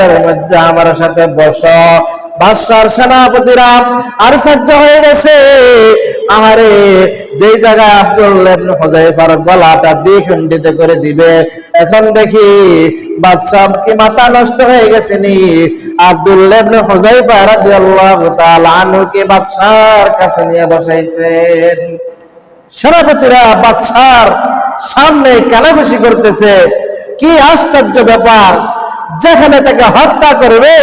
চেয়ারের মধ্যে আমার সাথে বস। বাদশার সেনাপতিরা আর সহ্য হয়ে গেছে। আহারে, যেই জায়গায় আব্দুল ইবনে হুজাইফার গলাটা দ্বিখণ্ডিত করে দিবে, এখন দেখি বাদশাহ কি মাথা নষ্ট হয়ে গেছে নি? আব্দুল ইবনে হুজাইফা রাদিয়াল্লাহু তাআলা আনহুকে বাদশার কাছে নিয়ে বসাইছেন সেনাপতিরা বাদশার সামনে কানাঘুষি করতেছে। কি আশ্চর্য ব্যাপার! যেখানে তাকে হত্যা করবে,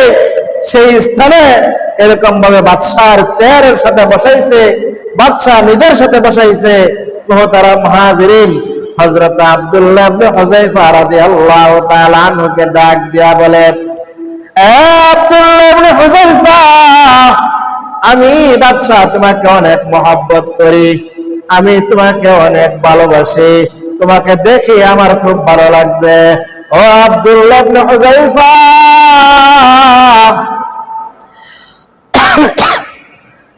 সেই স্থানে এরকম ভাবে বাদশার চেয়ারের সাথে বসাইছে, বাদশাহ নিজের সাথে বসাইছে। মহাজরিন হুযায়ফা রাদিয়াল্লাহু তাআলা আনহুকে ডাক দিয়া বলে আমি বাদশাহ তোমাকে অনেক মহব্বত করি, আমি তোমাকে অনেক ভালোবাসি, তোমাকে দেখে আমার খুব ভালো লাগছে। ও আব্দুল্লাহ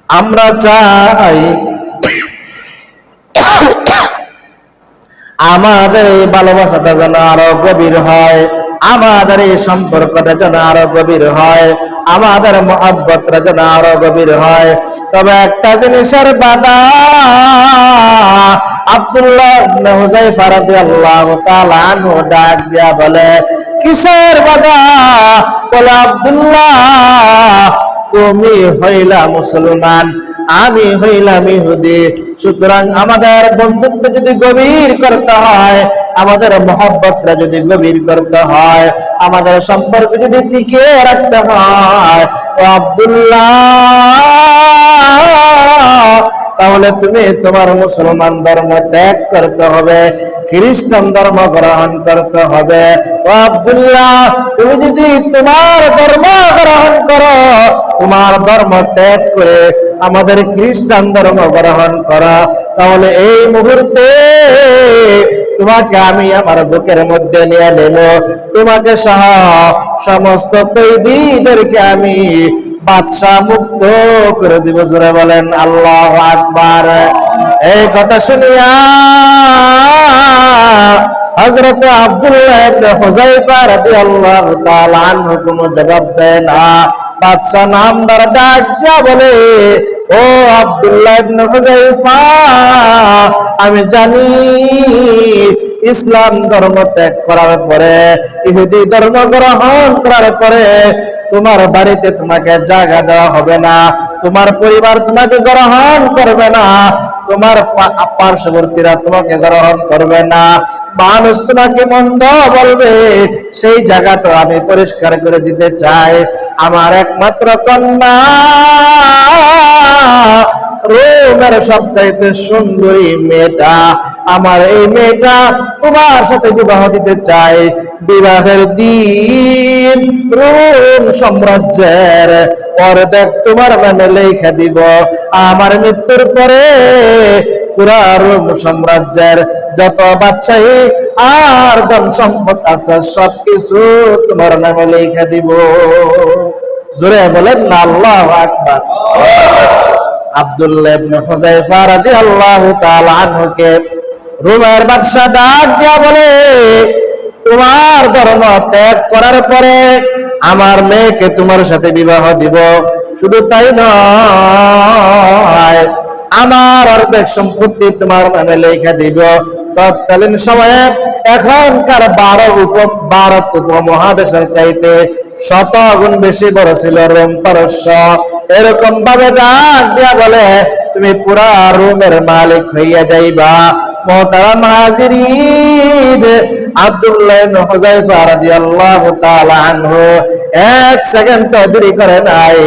আমরা চাই আমাদের এই ভালোবাসাটা যেন আরও গভীর হয়, আমাদের এই সম্পর্কটা যেন আরও গভীর হয়, আমাদের মহাব্বতটা যেন আরও গভীর হয়। তবে একটা জিনিসের বাধা তুমি হইলা মুসলমান, আমি হইলাম ইহুদি। সুতরাং আমাদের বন্ধুত্ব যদি গভীর করতে হয়, আমাদের মহব্বতটা যদি গভীর করতে হয়, আমাদের সম্পর্ক যদি টিকিয়ে রাখতে হয় আব্দুল্লাহ তাহলে তুমি তোমার মুসলমান ধর্ম ত্যাগ করতে হবে, খ্রিস্টান ধর্ম গ্রহণ করতে হবে। ও আব্দুল্লাহ, তুমি যদি তোমার ধর্ম গ্রহণ করো, তোমার ধর্ম ত্যাগ করে আমাদের খ্রিস্টান ধর্ম গ্রহণ করো, তাহলে এই মুহূর্তে তোমাকে আমি আমার বুকের মধ্যে নিয়ে নেব। তোমাকে সহ সমস্ত তৈদিদেরকে আমি বাদশাহ মুক্ত করে দিব, জোরে বলেন, আল্লাহ আকবার। এই কথা শুনিয়া হযরত আব্দুল্লাহ ইবনে হুযায়ফা তাআলা আনহু কোনো জবাব দেয় না। বাদশাহ নামদার ডাক দিয়া বলে, ও আব্দুল্লাহ ইবনে হুযায়ফা আমি জানি ইসলাম ধর্ম ত্যাগ করার পরে, ইহুদি ধর্ম গ্রহণ করার পরে তোমার বাড়িতে তোমাকে জায়গা দেওয়া হবে না। তোমার পরিবার তোমাকে গ্রহণ করবে না। তোমার পার্শ্ববর্তীরা তোমাকে গ্রহণ করবে না। মানুষ তোমাকে মন্দ বলবে। সেই জায়গাটা আমি পরিষ্কার করে দিতে চাই। আমার একমাত্র কন্যা। রোমের সবচাইতে সুন্দরী মেয়েটা। আমার এই মেয়েটা তোমার সাথে বিবাহ দিতে চাই। বিবাহের দিন রোম সাম্রাজ্যের অর্ধেক তোমার নামে লেখা দিব। আমার মৃত্যুর পরে পুরা রোম সাম্রাজ্যের যত বাদশাহী আর ধন সম্পদ আছে, সবকিছু তোমার নামে লেখা দিব। জোরে বলেন আল্লাহ আকবার। আব্দুল্লাহ ইবনে হুযায়ফা রাদিয়াল্লাহু তাআলা আনহুকে রোমের দিয়া বলে, তোমার ধর্ম ত্যাগ করার পরে আমার মেয়েকে তোমার সাথে বিবাহ দিব। শুধু তাই নয়, আমার অর্ধেক সম্পত্তি তোমার নামে লেখা দিব। তৎকালীন সময়ে এখনকার বারো উপ ভারত উপমহাদেশের চাইতে শত গুণ বেশি বড় ছিল রোম পারস্য। এরকম ভাবে ডাক দিয়া বলে, তুমি পুরা রোমের মালিক হইয়া যাইবা। মোহতারাম হাজিরিন আব্দুল্লাহ হুযায়ফা রাদিয়াল্লাহু তাআলা আনহু এক সেকেন্ড দেরি করে নাই।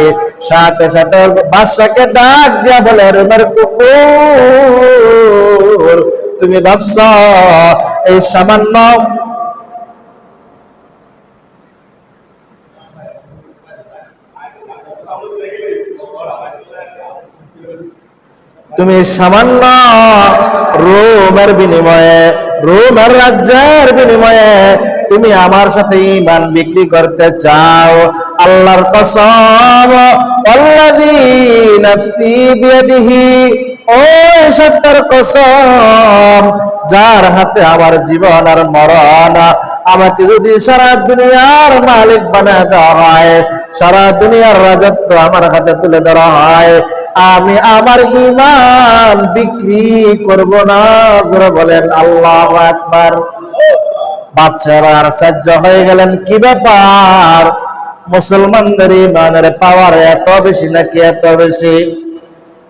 সাথে সাথে বাদশাকে ডাক দিয়া বলে, রোমের কুকুর, তুমি ভাবছ এই সামান্য তুমি সামান্য রোমের বিনিময়ে, রোমের রাজ্যের বিনিময়ে তুমি আমার সাথে ইমান বিক্রি করতে চাও। আল্লাহর কসম, আল্লাহ নফসি সত্যের কসম, যার হাতে আমার জীবন আর মরণ, আমাকে যদি সারা দুনিয়ার মালিক বানায় দেওয়া হয়, সারা দুনিয়ার রাজত্ব আমার হাতে তুলে ধরা হয়, আমি আমার ইমান বিক্রি করব না, জোরে বলেন আল্লাহ একবার বাদশাহ আশ্চর্য হয়ে গেলেন, কি ব্যাপার? মুসলমানদের ইমানের পাওয়ার এত বেশি নাকি এত বেশি?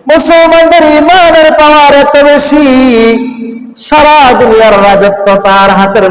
মুসলমানদের ইমানের পাওয়ার এত বেশি সারা দুনিয়ার রাজত্ব তার হাতের